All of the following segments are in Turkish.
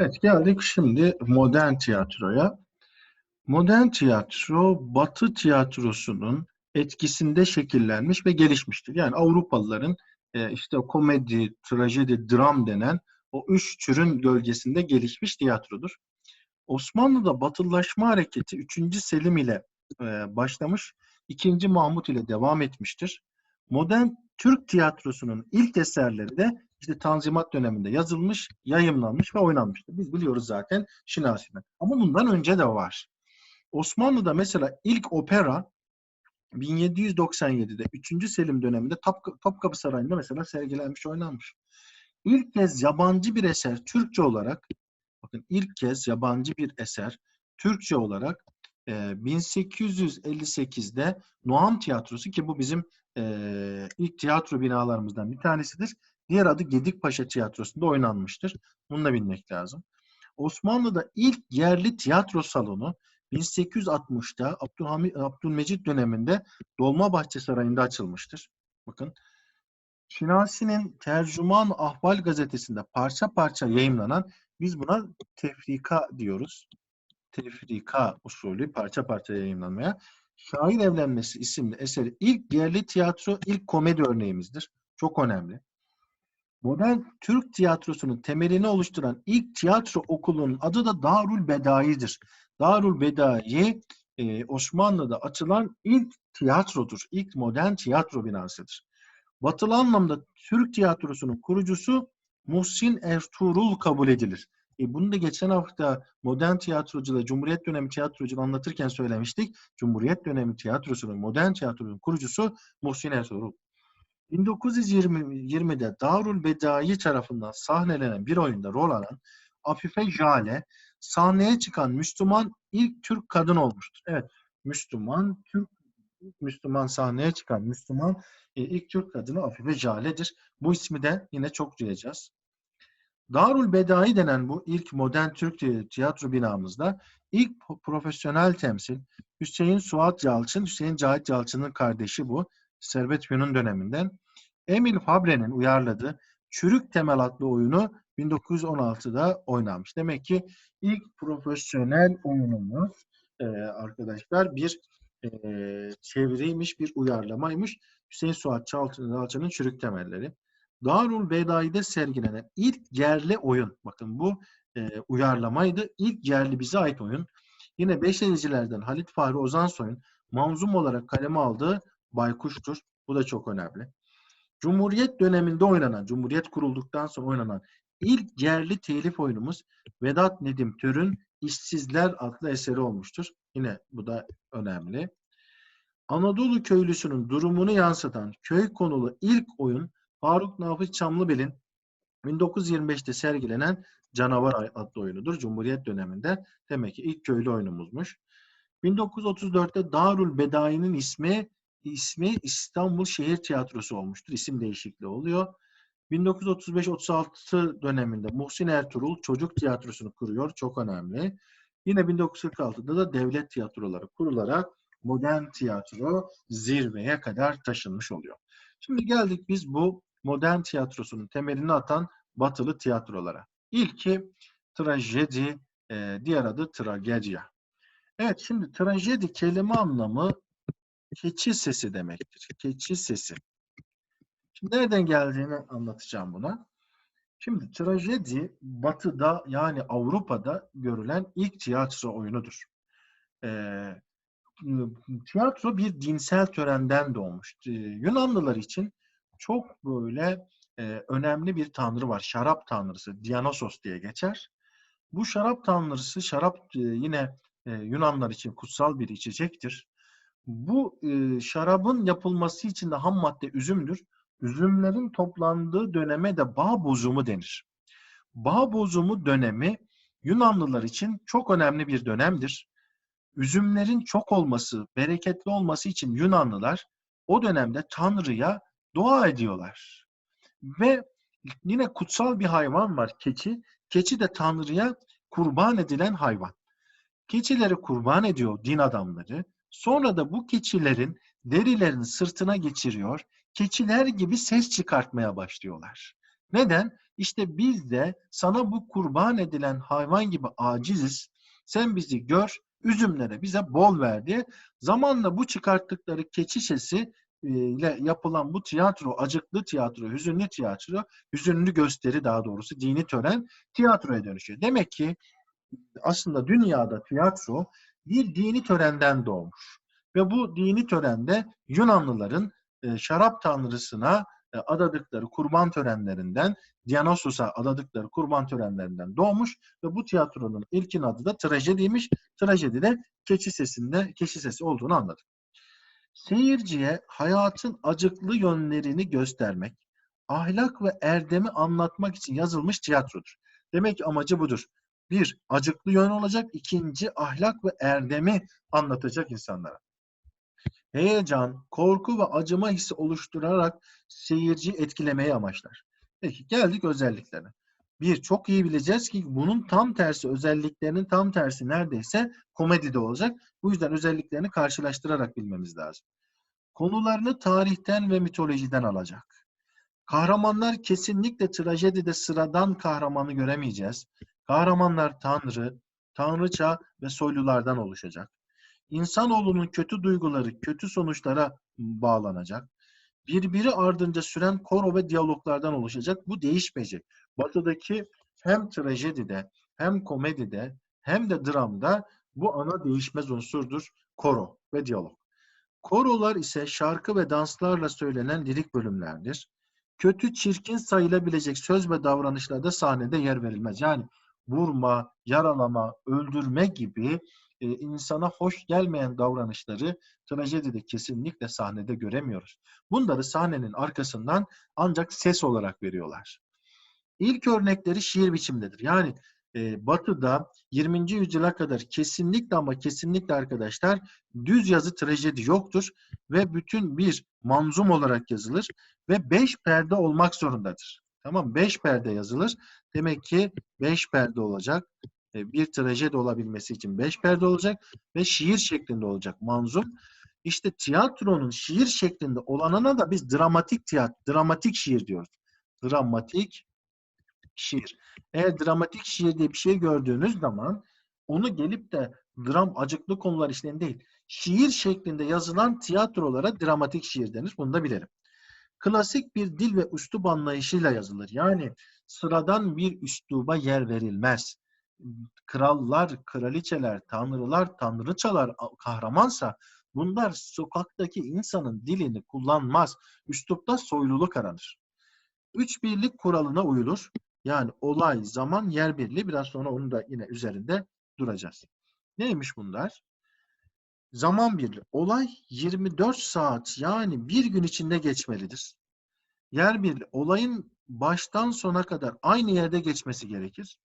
Evet geldik şimdi modern tiyatroya. Modern tiyatro Batı tiyatrosunun etkisinde şekillenmiş ve gelişmiştir. Yani Avrupalıların e, işte komedi, trajedi, dram denen o üç türün gölgesinde gelişmiş tiyatrodur. Osmanlı'da batılılaşma hareketi 3. Selim ile e, başlamış, 2. Mahmut ile devam etmiştir. Modern Türk tiyatrosunun ilk eserleri de işte Tanzimat döneminde yazılmış, yayımlanmış ve oynanmıştır. Biz biliyoruz zaten Şinasi'den. Ama bundan önce de var. Osmanlı'da mesela ilk opera 1797'de 3. Selim döneminde Top, Topkapı Sarayı'nda mesela sergilenmiş, oynanmış. İlk kez yabancı bir eser Türkçe olarak bakın ilk kez yabancı bir eser Türkçe olarak e, 1858'de Noam Tiyatrosu ki bu bizim e, ilk tiyatro binalarımızdan bir tanesidir. Diğer adı Gedikpaşa Tiyatrosu'nda oynanmıştır. Bunu da bilmek lazım. Osmanlı'da ilk yerli tiyatro salonu 1860'da Abdülhamid, Abdülmecit döneminde Dolmabahçe Sarayı'nda açılmıştır. Bakın. Şinasi'nin Tercüman Ahval gazetesinde parça parça yayımlanan biz buna tefrika diyoruz. Tefrika usulü parça parça yayınlanmaya. Şair Evlenmesi isimli eseri ilk yerli tiyatro, ilk komedi örneğimizdir. Çok önemli. Modern Türk tiyatrosunun temelini oluşturan ilk tiyatro okulunun adı da Darül Bedai'dir. Darül Bedai e, Osmanlı'da açılan ilk tiyatrodur. İlk modern tiyatro binasıdır. Batılı anlamda Türk tiyatrosunun kurucusu Muhsin Ertuğrul kabul edilir. E bunu da geçen hafta modern tiyatrocuda, Cumhuriyet dönemi tiyatrocunu anlatırken söylemiştik. Cumhuriyet dönemi tiyatrosunun, modern tiyatronun kurucusu Muhsin Ertuğrul. 1920'de Darül Bedai tarafından sahnelenen bir oyunda rol alan Afife Jale sahneye çıkan Müslüman ilk Türk kadın olmuştur. Evet, Müslüman, Türk Müslüman sahneye çıkan Müslüman e, ilk Türk kadını Afife Jale'dir. Bu ismi de yine çok duyacağız. Darül Bedai denen bu ilk modern Türk tiyatro binamızda ilk profesyonel temsil Hüseyin Suat Yalçın, Hüseyin Cahit Yalçın'ın kardeşi bu. Servet Yunun döneminden. Emil Fabre'nin uyarladığı Çürük Temel adlı oyunu 1916'da oynanmış. Demek ki ilk profesyonel oyunumuz e, arkadaşlar bir e, çeviriymiş, bir uyarlamaymış. Hüseyin Suat Çalçı'nın Çürük Temelleri. Darul Bedai'de sergilenen ilk yerli oyun. Bakın bu e, uyarlamaydı. İlk yerli bize ait oyun. Yine Beşericilerden Halit Fahri Ozansoy'un manzum olarak kaleme aldığı Baykuş'tur. Bu da çok önemli. Cumhuriyet döneminde oynanan, Cumhuriyet kurulduktan sonra oynanan ilk yerli telif oyunumuz Vedat Nedim Tör'ün İşsizler adlı eseri olmuştur. Yine bu da önemli. Anadolu köylüsünün durumunu yansıtan köy konulu ilk oyun Faruk Nafiz Çamlıbel'in 1925'te sergilenen Canavar adlı oyunudur. Cumhuriyet döneminde demek ki ilk köylü oyunumuzmuş. 1934'te Darül Bedai'nin ismi ismi İstanbul Şehir Tiyatrosu olmuştur. İsim değişikliği oluyor. 1935-36 döneminde Muhsin Ertuğrul Çocuk Tiyatrosu'nu kuruyor. Çok önemli. Yine 1946'da da devlet tiyatroları kurularak modern tiyatro zirveye kadar taşınmış oluyor. Şimdi geldik biz bu modern tiyatrosunun temelini atan batılı tiyatrolara. İlki trajedi, diğer adı tragedya. Evet şimdi trajedi kelime anlamı keçi sesi demektir. Keçi sesi. Şimdi nereden geldiğini anlatacağım buna. Şimdi trajedi batıda yani Avrupa'da görülen ilk tiyatro oyunudur. Ee, tiyatro bir dinsel törenden doğmuş. Ee, Yunanlılar için çok böyle e, önemli bir tanrı var. Şarap tanrısı. Dionysos diye geçer. Bu şarap tanrısı, şarap e, yine e, Yunanlar için kutsal bir içecektir. Bu e, şarabın yapılması için de ham madde üzümdür. Üzümlerin toplandığı döneme de bağ bozumu denir. Bağ bozumu dönemi Yunanlılar için çok önemli bir dönemdir. Üzümlerin çok olması, bereketli olması için Yunanlılar o dönemde Tanrı'ya dua ediyorlar. Ve yine kutsal bir hayvan var keçi. Keçi de Tanrı'ya kurban edilen hayvan. Keçileri kurban ediyor din adamları. Sonra da bu keçilerin derilerini sırtına geçiriyor. Keçiler gibi ses çıkartmaya başlıyorlar. Neden? İşte biz de sana bu kurban edilen hayvan gibi aciziz. Sen bizi gör, üzümlere bize bol ver diye. Zamanla bu çıkarttıkları keçi sesi e, ile yapılan bu tiyatro, acıklı tiyatro, hüzünlü tiyatro, hüzünlü gösteri daha doğrusu dini tören tiyatroya dönüşüyor. Demek ki aslında dünyada tiyatro bir dini törenden doğmuş. Ve bu dini törende Yunanlıların e, şarap tanrısına e, adadıkları kurban törenlerinden, Dionysus'a adadıkları kurban törenlerinden doğmuş ve bu tiyatronun ilkin adı da trajediymiş. Trajedi de keçi sesinde, keçi sesi olduğunu anladık. Seyirciye hayatın acıklı yönlerini göstermek, ahlak ve erdemi anlatmak için yazılmış tiyatrodur. Demek ki amacı budur. Bir, acıklı yön olacak. ikinci ahlak ve erdemi anlatacak insanlara. Heyecan, korku ve acıma hissi oluşturarak seyirci etkilemeyi amaçlar. Peki geldik özelliklerine. Bir, çok iyi bileceğiz ki bunun tam tersi özelliklerinin tam tersi neredeyse komedide olacak. Bu yüzden özelliklerini karşılaştırarak bilmemiz lazım. Konularını tarihten ve mitolojiden alacak. Kahramanlar kesinlikle trajedide sıradan kahramanı göremeyeceğiz. Kahramanlar tanrı, tanrıça ve soylulardan oluşacak. İnsanoğlunun kötü duyguları kötü sonuçlara bağlanacak. Birbiri ardınca süren koro ve diyaloglardan oluşacak. Bu değişmeyecek. Batı'daki hem trajedide hem komedide hem de dramda bu ana değişmez unsurdur. Koro ve diyalog. Korolar ise şarkı ve danslarla söylenen lirik bölümlerdir. Kötü, çirkin sayılabilecek söz ve davranışlarda sahnede yer verilmez. Yani vurma, yaralama, öldürme gibi e, insana hoş gelmeyen davranışları trajedide kesinlikle sahnede göremiyoruz. Bunları sahnenin arkasından ancak ses olarak veriyorlar. İlk örnekleri şiir biçimdedir. Yani e, Batı'da 20. yüzyıla kadar kesinlikle ama kesinlikle arkadaşlar düz yazı trajedi yoktur ve bütün bir manzum olarak yazılır ve beş perde olmak zorundadır. Tamam beş perde yazılır. Demek ki beş perde olacak. E, bir trajedi olabilmesi için beş perde olacak ve şiir şeklinde olacak manzum. İşte tiyatronun şiir şeklinde olanına da biz dramatik tiyatro, dramatik şiir diyoruz. Dramatik şiir. Eğer dramatik şiir diye bir şey gördüğünüz zaman onu gelip de dram acıklı konular işleyen değil. Şiir şeklinde yazılan tiyatrolara dramatik şiir denir. Bunu da bilelim. Klasik bir dil ve üslup anlayışıyla yazılır. Yani sıradan bir üsluba yer verilmez. Krallar, kraliçeler, tanrılar, tanrıçalar kahramansa bunlar sokaktaki insanın dilini kullanmaz. Üslupta soyluluk aranır. Üç birlik kuralına uyulur. Yani olay, zaman, yer birliği. Biraz sonra onu da yine üzerinde duracağız. Neymiş bunlar? Zaman birliği. Olay 24 saat yani bir gün içinde geçmelidir. Yer birliği. Olayın baştan sona kadar aynı yerde geçmesi gerekir.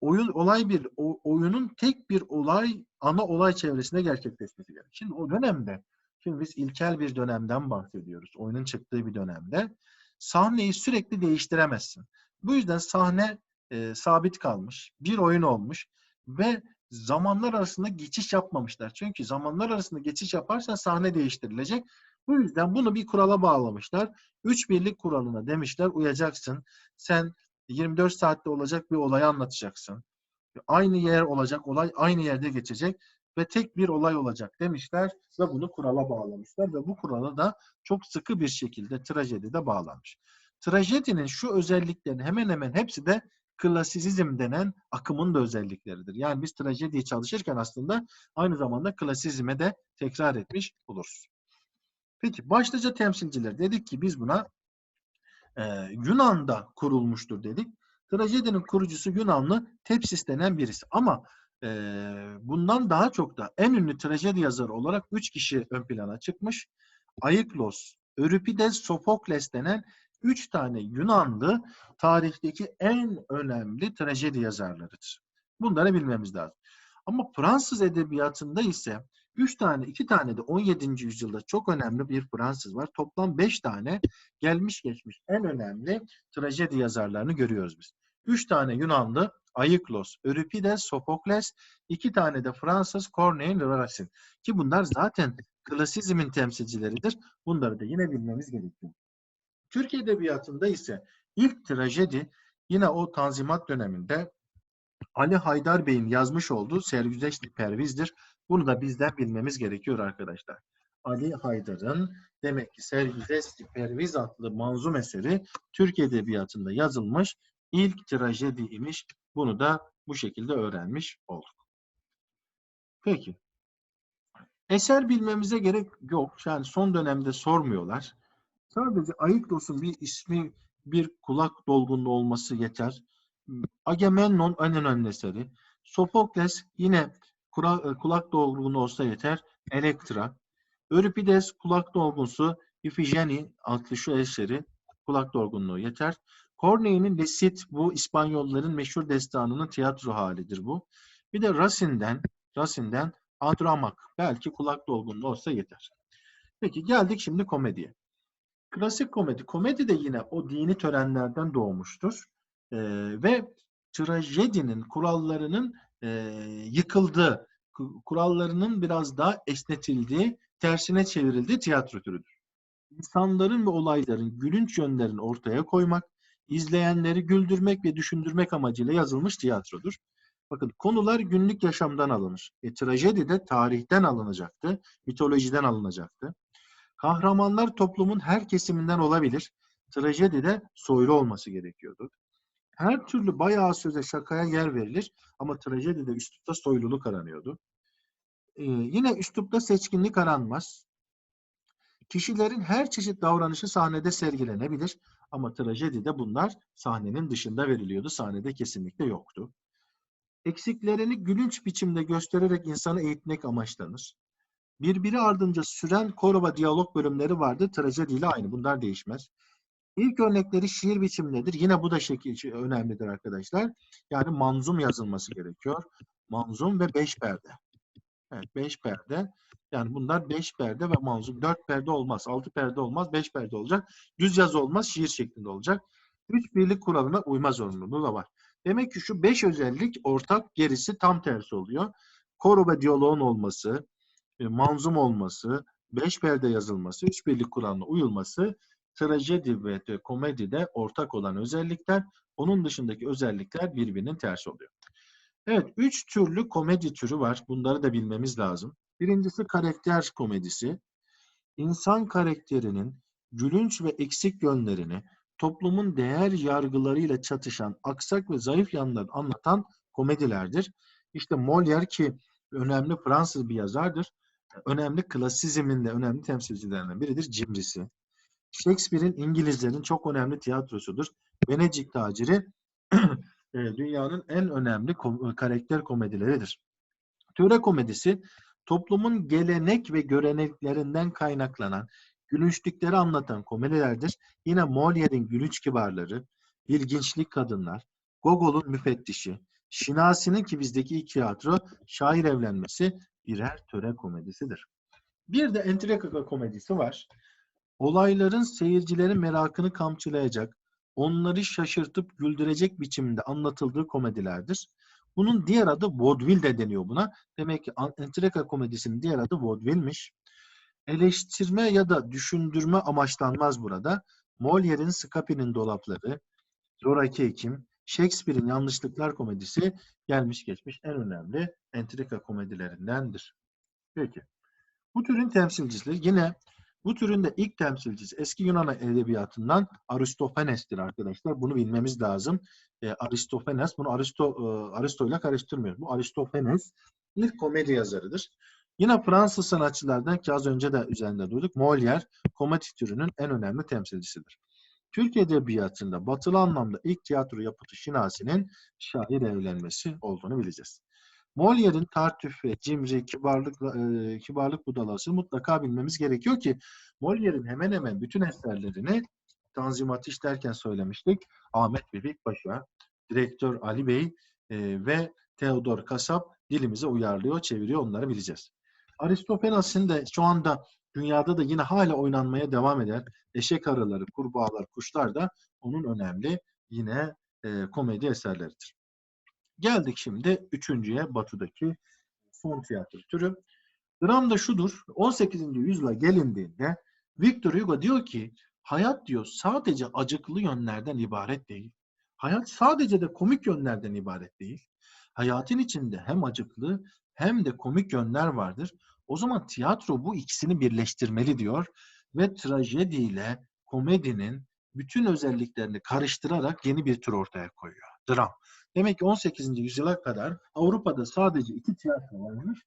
Oyun olay bir o, oyunun tek bir olay ana olay çevresinde gerçekleşmesi gerekir. Şimdi o dönemde şimdi biz ilkel bir dönemden bahsediyoruz. Oyunun çıktığı bir dönemde sahneyi sürekli değiştiremezsin. Bu yüzden sahne e, sabit kalmış. Bir oyun olmuş ve zamanlar arasında geçiş yapmamışlar. Çünkü zamanlar arasında geçiş yaparsan sahne değiştirilecek. Bu yüzden bunu bir kurala bağlamışlar. Üç birlik kuralına demişler uyacaksın. Sen 24 saatte olacak bir olayı anlatacaksın. Aynı yer olacak, olay aynı yerde geçecek ve tek bir olay olacak demişler ve bunu kurala bağlamışlar ve bu kurala da çok sıkı bir şekilde trajedide bağlanmış. Trajedinin şu özelliklerin hemen hemen hepsi de klasizm denen akımın da özellikleridir. Yani biz trajediyi çalışırken aslında aynı zamanda klasizme de tekrar etmiş oluruz. Peki başlıca temsilciler dedik ki biz buna e, Yunan'da kurulmuştur dedik. Trajedinin kurucusu Yunanlı Tepsis denen birisi. Ama e, bundan daha çok da en ünlü trajedi yazarı olarak üç kişi ön plana çıkmış. Ayıklos, Euripides, Sofokles denen üç tane Yunanlı tarihteki en önemli trajedi yazarlarıdır. Bunları bilmemiz lazım. Ama Fransız edebiyatında ise üç tane, iki tane de 17. yüzyılda çok önemli bir Fransız var. Toplam beş tane gelmiş geçmiş en önemli trajedi yazarlarını görüyoruz biz. Üç tane Yunanlı Ayıklos, Euripides, Sofokles, iki tane de Fransız Corneille Racine. Ki bunlar zaten klasizmin temsilcileridir. Bunları da yine bilmemiz gerekiyor. Türk Edebiyatı'nda ise ilk trajedi yine o Tanzimat döneminde Ali Haydar Bey'in yazmış olduğu Sergüzeşt-i Perviz'dir. Bunu da bizden bilmemiz gerekiyor arkadaşlar. Ali Haydar'ın demek ki Sergüzeşt-i Perviz adlı manzum eseri Türk Edebiyatı'nda yazılmış ilk trajediymiş. Bunu da bu şekilde öğrenmiş olduk. Peki. Eser bilmemize gerek yok. Yani son dönemde sormuyorlar. Sadece Aiklos'un bir ismi, bir kulak dolgunluğu olması yeter. Agamemnon en önemli eseri. Sofokles yine kura- e, kulak dolgunluğu olsa yeter. Elektra. Euripides kulak dolgunsu Ifigeni adlı şu eseri kulak dolgunluğu yeter. Corneille'nin Lesit bu İspanyolların meşhur destanının tiyatro halidir bu. Bir de Racine'den Racine'den Adramak belki kulak dolgunluğu olsa yeter. Peki geldik şimdi komediye. Klasik komedi. Komedi de yine o dini törenlerden doğmuştur. Ee, ve trajedinin kurallarının e, yıkıldığı, ku- kurallarının biraz daha esnetildiği, tersine çevrildiği tiyatro türüdür. İnsanların ve olayların gülünç yönlerini ortaya koymak, izleyenleri güldürmek ve düşündürmek amacıyla yazılmış tiyatrodur. Bakın konular günlük yaşamdan alınır. E, trajedi de tarihten alınacaktı, mitolojiden alınacaktı. Kahramanlar toplumun her kesiminden olabilir. Trajedide soylu olması gerekiyordu. Her türlü bayağı söze şakaya yer verilir ama trajedide üslupta soyluluk aranıyordu. Ee, yine üslupta seçkinlik aranmaz. Kişilerin her çeşit davranışı sahnede sergilenebilir ama trajedide bunlar sahnenin dışında veriliyordu. Sahnede kesinlikle yoktu. Eksiklerini gülünç biçimde göstererek insanı eğitmek amaçlanır. Birbiri ardınca süren korova diyalog bölümleri vardı. Trajediyle aynı. Bunlar değişmez. İlk örnekleri şiir biçimlidir. Yine bu da şekil önemlidir arkadaşlar. Yani manzum yazılması gerekiyor. Manzum ve beş perde. Evet beş perde. Yani bunlar beş perde ve manzum. Dört perde olmaz. Altı perde olmaz. Beş perde olacak. Düz yazı olmaz. Şiir şeklinde olacak. Üç birlik kuralına uyma zorunluluğu da var. Demek ki şu beş özellik ortak, gerisi tam tersi oluyor. Koro ve diyaloğun olması, e, manzum olması, beş perde yazılması, üç birlik kuralına uyulması trajedi ve de komedide ortak olan özellikler. Onun dışındaki özellikler birbirinin tersi oluyor. Evet, üç türlü komedi türü var. Bunları da bilmemiz lazım. Birincisi karakter komedisi. İnsan karakterinin gülünç ve eksik yönlerini toplumun değer yargılarıyla çatışan aksak ve zayıf yanlarını anlatan komedilerdir. İşte Molière ki önemli Fransız bir yazardır. Önemli klasizmin de önemli temsilcilerinden biridir. Cimrisi. Shakespeare'in İngilizlerin çok önemli tiyatrosudur. Venedik Taciri e, dünyanın en önemli kom- karakter komedileridir. Töre komedisi toplumun gelenek ve göreneklerinden kaynaklanan gülünçlükleri anlatan komedilerdir. Yine Molière'in gülünç kibarları, ilginçlik kadınlar, Gogol'un müfettişi, Şinasi'nin ki bizdeki ilk tiyatro şair evlenmesi birer töre komedisidir. Bir de entrika komedisi var. Olayların seyircilerin merakını kamçılayacak, onları şaşırtıp güldürecek biçimde anlatıldığı komedilerdir. Bunun diğer adı vaudeville de deniyor buna. Demek ki entrika komedisinin diğer adı vaudeville'miş. Eleştirme ya da düşündürme amaçlanmaz burada. Molière'in Scapin'in dolapları, Zoraki Hekim, Shakespeare'in Yanlışlıklar komedisi gelmiş geçmiş en önemli entrika komedilerindendir. Peki. Bu türün temsilcisi yine bu türün de ilk temsilcisi eski Yunan edebiyatından Aristofanes'tir arkadaşlar. Bunu bilmemiz lazım. E, Aristofanes, bunu Aristo, e, Aristo ile karıştırmıyoruz. Bu Aristofanes ilk komedi yazarıdır. Yine Fransız sanatçılardan ki az önce de üzerinde duyduk. Molière komedi türünün en önemli temsilcisidir. Türk edebiyatında batılı anlamda ilk tiyatro yapıtı Şinasi'nin şair evlenmesi olduğunu bileceğiz. Molière'in Tartüf ve Cimri, Kibarlık, e, Kibarlık Budalası mutlaka bilmemiz gerekiyor ki Molière'in hemen hemen bütün eserlerini Tanzimat işlerken söylemiştik. Ahmet Vefik Paşa, direktör Ali Bey e, ve Theodor Kasap dilimize uyarlıyor, çeviriyor onları bileceğiz. Aristofanas'ın da şu anda dünyada da yine hala oynanmaya devam eden eşek arıları, kurbağalar, kuşlar da onun önemli yine e, komedi eserleridir. Geldik şimdi üçüncüye batıdaki son tiyatro türü. Dram da şudur. 18. yüzyıla gelindiğinde Victor Hugo diyor ki hayat diyor sadece acıklı yönlerden ibaret değil. Hayat sadece de komik yönlerden ibaret değil. Hayatın içinde hem acıklı hem de komik yönler vardır. O zaman tiyatro bu ikisini birleştirmeli diyor ve trajediyle komedinin bütün özelliklerini karıştırarak yeni bir tür ortaya koyuyor. Dram. Demek ki 18. yüzyıla kadar Avrupa'da sadece iki tiyatro varmış.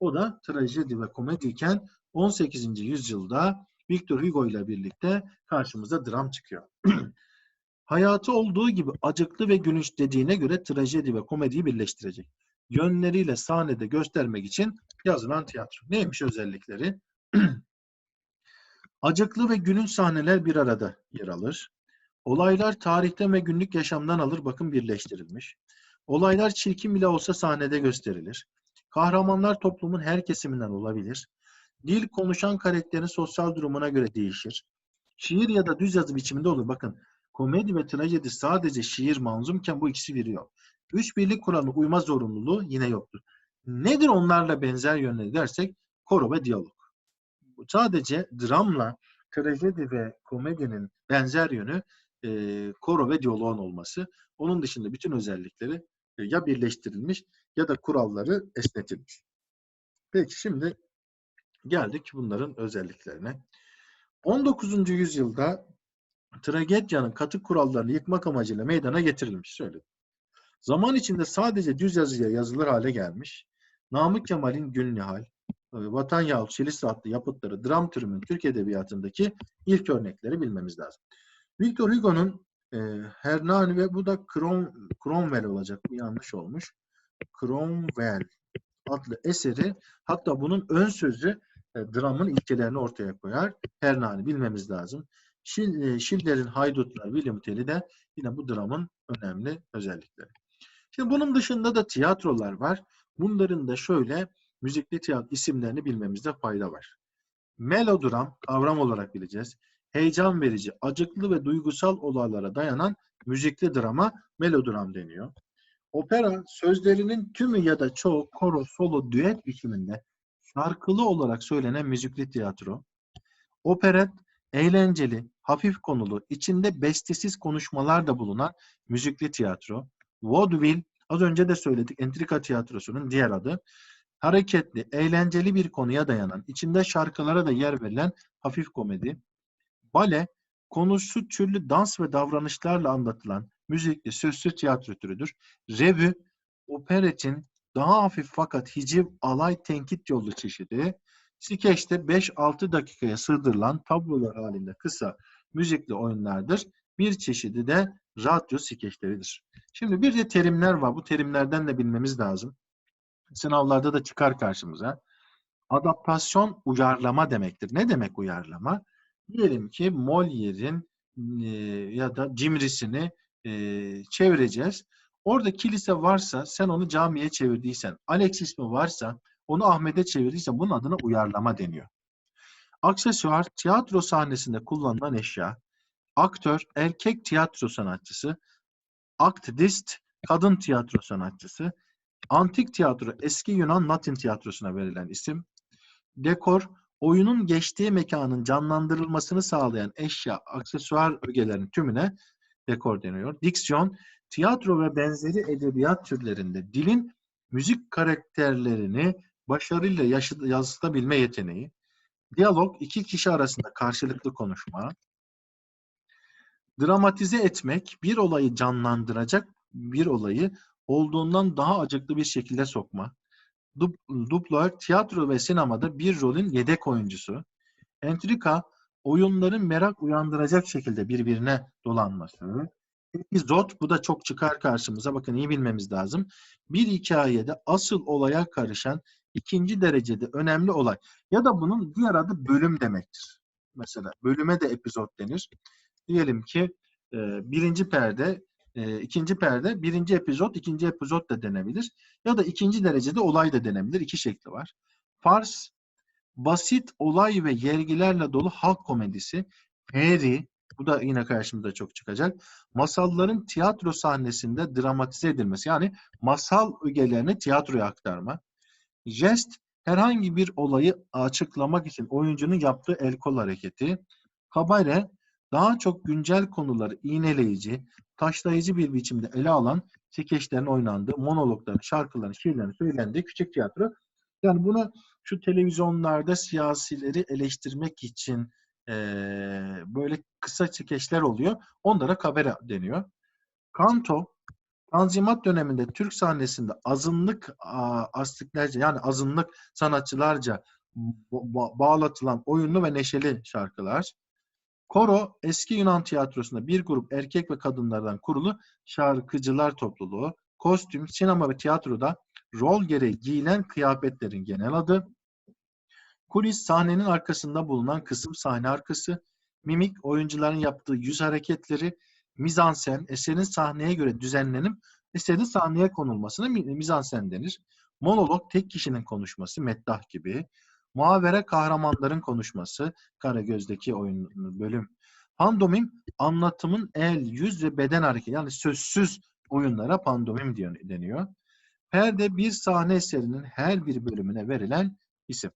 O da trajedi ve komediyken 18. yüzyılda Victor Hugo ile birlikte karşımıza dram çıkıyor. Hayatı olduğu gibi acıklı ve gülünç dediğine göre trajedi ve komediyi birleştirecek. Yönleriyle sahnede göstermek için yazılan tiyatro. Neymiş özellikleri? Acıklı ve gülünç sahneler bir arada yer alır. Olaylar tarihten ve günlük yaşamdan alır bakın birleştirilmiş. Olaylar çirkin bile olsa sahnede gösterilir. Kahramanlar toplumun her kesiminden olabilir. Dil konuşan karakterin sosyal durumuna göre değişir. Şiir ya da düz yazı biçiminde olur. Bakın komedi ve trajedi sadece şiir manzumken bu ikisi veriyor. Üç birlik kuralına uyma zorunluluğu yine yoktur. Nedir onlarla benzer yönleri dersek koro ve diyalog. Sadece dramla trajedi ve komedinin benzer yönü e, koro ve diyaloğun olması. Onun dışında bütün özellikleri e, ya birleştirilmiş ya da kuralları esnetilmiş. Peki şimdi geldik bunların özelliklerine. 19. yüzyılda tragedyanın katı kurallarını yıkmak amacıyla meydana getirilmiş söyledim. Zaman içinde sadece düz yazıya yazılır hale gelmiş. Namık Kemal'in Gülnihal, e, Vatan Yahut Şilis adlı yapıtları dram türünün Türk Edebiyatı'ndaki ilk örnekleri bilmemiz lazım. Victor Hugo'nun e, Hernani ve bu da Crom, Cromwell olacak. Bu yanlış olmuş. Cromwell adlı eseri hatta bunun ön sözü e, dramın ilkelerini ortaya koyar. Hernani bilmemiz lazım. E, Schiller'in Haydutlar, William Tell'i de yine bu dramın önemli özellikleri. Şimdi bunun dışında da tiyatrolar var. Bunların da şöyle müzikli tiyatro isimlerini bilmemizde fayda var. Melodram kavram olarak bileceğiz. Heyecan verici, acıklı ve duygusal olaylara dayanan müzikli drama melodram deniyor. Opera sözlerinin tümü ya da çoğu koro, solo, düet biçiminde şarkılı olarak söylenen müzikli tiyatro. Operet eğlenceli, hafif konulu, içinde bestesiz konuşmalar da bulunan müzikli tiyatro. Vaudeville, az önce de söyledik, entrika tiyatrosunun diğer adı. Hareketli, eğlenceli bir konuya dayanan, içinde şarkılara da yer verilen hafif komedi. Bale, konusu türlü dans ve davranışlarla anlatılan müzikli, sözsüz tiyatro türüdür. Revü, operetin daha hafif fakat hiciv, alay, tenkit yolu çeşidi. Skeçte 5-6 dakikaya sığdırılan tablolar halinde kısa müzikli oyunlardır. Bir çeşidi de radyo skeçleridir. Şimdi bir de terimler var. Bu terimlerden de bilmemiz lazım. Sınavlarda da çıkar karşımıza. Adaptasyon uyarlama demektir. Ne demek uyarlama? Diyelim ki Molière'in e, ya da cimrisini e, çevireceğiz. Orada kilise varsa sen onu camiye çevirdiysen, Alex ismi varsa onu Ahmet'e çevirdiysen bunun adına uyarlama deniyor. Aksesuar tiyatro sahnesinde kullanılan eşya. Aktör erkek tiyatro sanatçısı. Aktidist kadın tiyatro sanatçısı. Antik tiyatro eski Yunan Latin tiyatrosuna verilen isim. Dekor oyunun geçtiği mekanın canlandırılmasını sağlayan eşya, aksesuar ögelerinin tümüne dekor deniyor. Diksiyon, tiyatro ve benzeri edebiyat türlerinde dilin müzik karakterlerini başarıyla yansıtabilme yeteneği. Diyalog, iki kişi arasında karşılıklı konuşma. Dramatize etmek, bir olayı canlandıracak bir olayı olduğundan daha acıklı bir şekilde sokma. Duplo, tiyatro ve sinemada bir rolün yedek oyuncusu. Entrika, oyunların merak uyandıracak şekilde birbirine dolanması. Epizot, bu da çok çıkar karşımıza. Bakın iyi bilmemiz lazım. Bir hikayede asıl olaya karışan ikinci derecede önemli olay. Ya da bunun diğer adı bölüm demektir. Mesela bölüme de epizot denir. Diyelim ki e, birinci perde e, ikinci perde birinci epizod, ikinci epizod da denebilir. Ya da ikinci derecede olay da denebilir. İki şekli var. Fars, basit olay ve yergilerle dolu halk komedisi. Peri, bu da yine karşımıza çok çıkacak. Masalların tiyatro sahnesinde dramatize edilmesi. Yani masal ögelerini tiyatroya aktarma. Jest, herhangi bir olayı açıklamak için oyuncunun yaptığı el kol hareketi. Kabare, daha çok güncel konuları iğneleyici, taşlayıcı bir biçimde ele alan skeçlerin oynandığı, monologların, şarkıların, şiirlerin söylendiği küçük tiyatro. Yani bunu şu televizyonlarda siyasileri eleştirmek için eee, böyle kısa skeçler oluyor. Onlara kabera deniyor. Kanto, Tanzimat döneminde Türk sahnesinde azınlık astiklerce yani azınlık sanatçılarca ba- ba- bağlatılan oyunlu ve neşeli şarkılar. Koro, eski Yunan tiyatrosunda bir grup erkek ve kadınlardan kurulu şarkıcılar topluluğu. Kostüm, sinema ve tiyatroda rol gereği giyilen kıyafetlerin genel adı. Kulis, sahnenin arkasında bulunan kısım sahne arkası. Mimik, oyuncuların yaptığı yüz hareketleri. Mizansen, eserin sahneye göre düzenlenip eserin sahneye konulmasına mi- mizansen denir. Monolog, tek kişinin konuşması, meddah gibi. Muhavere, kahramanların konuşması, Karagöz'deki oyun bölüm. Pandomim, anlatımın el, yüz ve beden hareketi yani sözsüz oyunlara pandomim deniyor. Perde bir sahne eserinin her bir bölümüne verilen isim.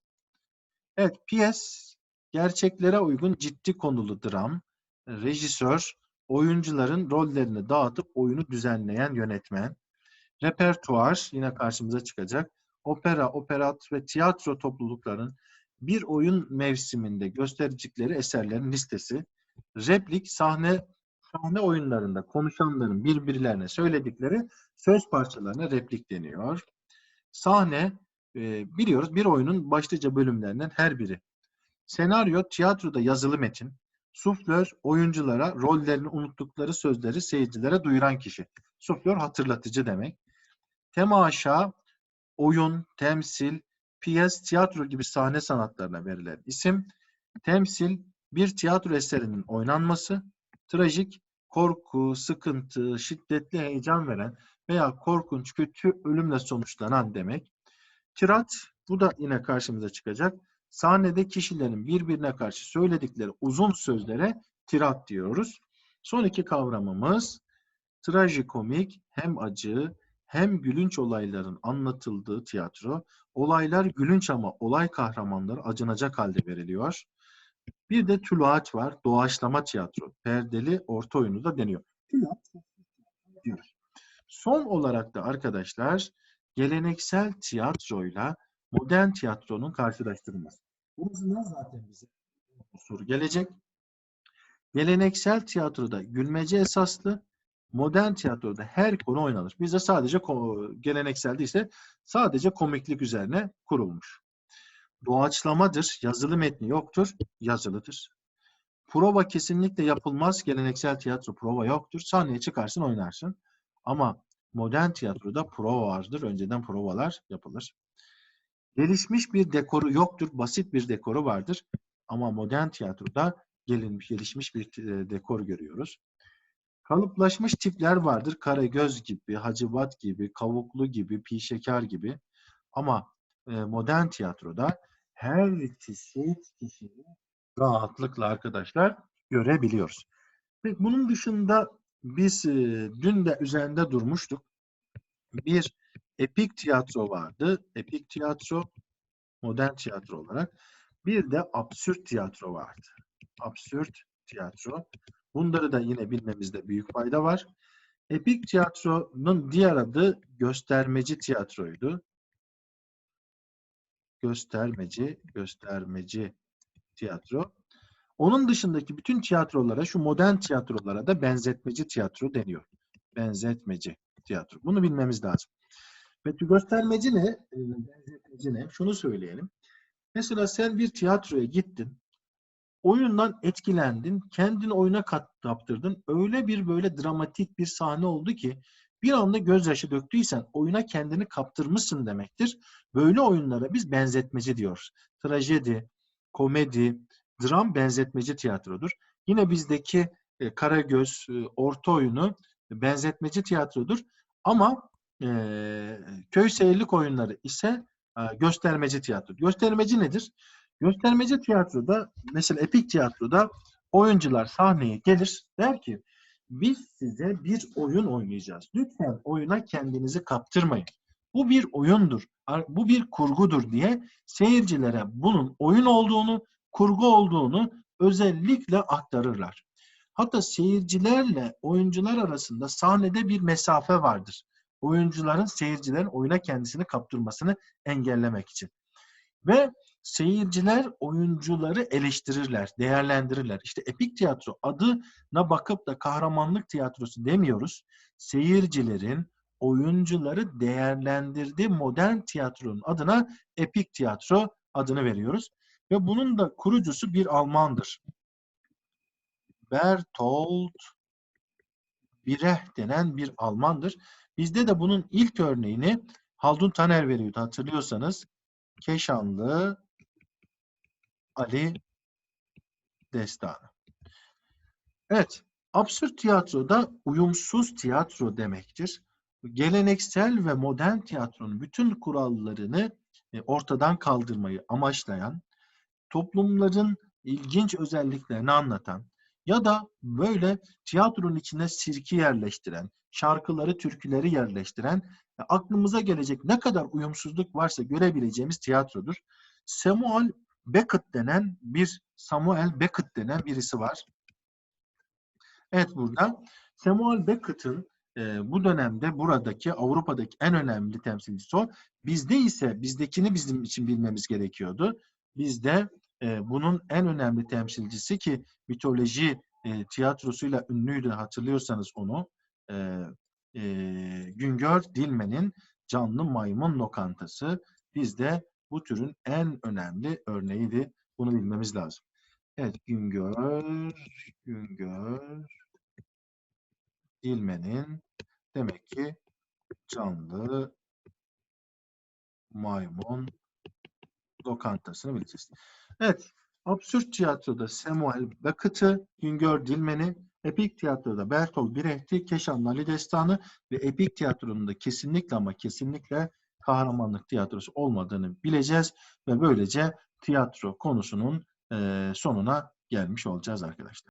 Evet, piyes gerçeklere uygun ciddi konulu dram, rejisör, oyuncuların rollerini dağıtıp oyunu düzenleyen yönetmen, repertuar yine karşımıza çıkacak, opera, operat ve tiyatro toplulukların bir oyun mevsiminde gösterecekleri eserlerin listesi, replik, sahne sahne oyunlarında konuşanların birbirlerine söyledikleri söz parçalarına replik deniyor. Sahne e, biliyoruz bir oyunun başlıca bölümlerinden her biri. Senaryo tiyatroda yazılı metin. Suflör oyunculara rollerini unuttukları sözleri seyircilere duyuran kişi. Suflör hatırlatıcı demek. Temaşa, oyun, temsil, piyes, tiyatro gibi sahne sanatlarına verilen isim. Temsil, bir tiyatro eserinin oynanması. Trajik, korku, sıkıntı, şiddetli heyecan veren veya korkunç, kötü ölümle sonuçlanan demek. Tirat, bu da yine karşımıza çıkacak. Sahnede kişilerin birbirine karşı söyledikleri uzun sözlere tirat diyoruz. Son iki kavramımız trajikomik, hem acı hem gülünç olayların anlatıldığı tiyatro. Olaylar gülünç ama olay kahramanları acınacak halde veriliyor. Bir de tülaat var, doğaçlama tiyatro. Perdeli orta oyunu da deniyor. Tülaat. Son olarak da arkadaşlar geleneksel tiyatroyla modern tiyatronun karşılaştırılması. Burasından zaten bize soru gelecek. Geleneksel tiyatroda gülmece esaslı, modern tiyatroda her konu oynanır. Bizde sadece gelenekselde ise sadece komiklik üzerine kurulmuş. Doğaçlamadır, yazılı metni yoktur, yazılıdır. Prova kesinlikle yapılmaz. Geleneksel tiyatro prova yoktur. Sahneye çıkarsın oynarsın. Ama modern tiyatroda prova vardır. Önceden provalar yapılır. Gelişmiş bir dekoru yoktur. Basit bir dekoru vardır. Ama modern tiyatroda gelişmiş bir e, dekor görüyoruz. Kalıplaşmış tipler vardır. Karagöz gibi, Hacivat gibi, Kavuklu gibi, Pi Şeker gibi. Ama e, modern tiyatroda her çeşit kişiyi rahatlıkla arkadaşlar görebiliyoruz. Peki bunun dışında biz e, dün de üzerinde durmuştuk. Bir epik tiyatro vardı. Epik tiyatro modern tiyatro olarak. Bir de absürt tiyatro vardı. Absürt tiyatro. Bunları da yine bilmemizde büyük fayda var. Epik tiyatronun diğer adı göstermeci tiyatroydu. Göstermeci, göstermeci tiyatro. Onun dışındaki bütün tiyatrolara, şu modern tiyatrolara da benzetmeci tiyatro deniyor. Benzetmeci tiyatro. Bunu bilmemiz lazım. Peki göstermeci ne? Ee, Benzetmeci ne? Şunu söyleyelim. Mesela sen bir tiyatroya gittin. Oyundan etkilendin. Kendini oyuna kaptırdın. Öyle bir böyle dramatik bir sahne oldu ki bir anda gözyaşı döktüysen oyuna kendini kaptırmışsın demektir. Böyle oyunlara biz benzetmeci diyoruz. Trajedi, komedi, dram benzetmeci tiyatrodur. Yine bizdeki e, Karagöz, e, orta oyunu benzetmeci tiyatrodur. Ama e, köy seyirlik oyunları ise e, göstermeci tiyatro. Göstermeci nedir? Göstermeci tiyatroda, mesela epik tiyatroda oyuncular sahneye gelir, der ki biz size bir oyun oynayacağız. Lütfen oyuna kendinizi kaptırmayın. Bu bir oyundur, bu bir kurgudur diye seyircilere bunun oyun olduğunu, kurgu olduğunu özellikle aktarırlar. Hatta seyircilerle oyuncular arasında sahnede bir mesafe vardır. Oyuncuların, seyircilerin oyuna kendisini kaptırmasını engellemek için. Ve seyirciler oyuncuları eleştirirler, değerlendirirler. İşte epik tiyatro adına bakıp da kahramanlık tiyatrosu demiyoruz. Seyircilerin oyuncuları değerlendirdiği modern tiyatronun adına epik tiyatro adını veriyoruz. Ve bunun da kurucusu bir Almandır. Bertolt Brecht denen bir Almandır. Bizde de bunun ilk örneğini Haldun Taner veriyordu hatırlıyorsanız. Keşanlı Ali Destanı. Evet, absürt tiyatro da uyumsuz tiyatro demektir. Geleneksel ve modern tiyatronun bütün kurallarını e, ortadan kaldırmayı amaçlayan, toplumların ilginç özelliklerini anlatan ya da böyle tiyatronun içine sirki yerleştiren, şarkıları, türküleri yerleştiren, e, aklımıza gelecek ne kadar uyumsuzluk varsa görebileceğimiz tiyatrodur. Samuel Beckett denen bir Samuel Beckett denen birisi var. Evet burada Samuel Beckett'ın e, bu dönemde buradaki Avrupa'daki en önemli temsilcisi o. Bizde ise bizdekini bizim için bilmemiz gerekiyordu. Bizde e, bunun en önemli temsilcisi ki mitoloji e, tiyatrosuyla ünlüydü hatırlıyorsanız onu. E, e, Güngör Dilmen'in Canlı Maymun Lokantası bizde bu türün en önemli örneğiydi. Bunu bilmemiz lazım. Evet, Güngör, Güngör, Dilmen'in demek ki canlı maymun lokantasını bileceğiz. Evet, absürt tiyatroda Samuel Beckett'ı, Güngör Dilmen'i, epik tiyatroda Bertolt Brecht'i, Keşanlı Ali Destanı ve epik tiyatronun da kesinlikle ama kesinlikle kahramanlık tiyatrosu olmadığını bileceğiz ve böylece tiyatro konusunun sonuna gelmiş olacağız arkadaşlar.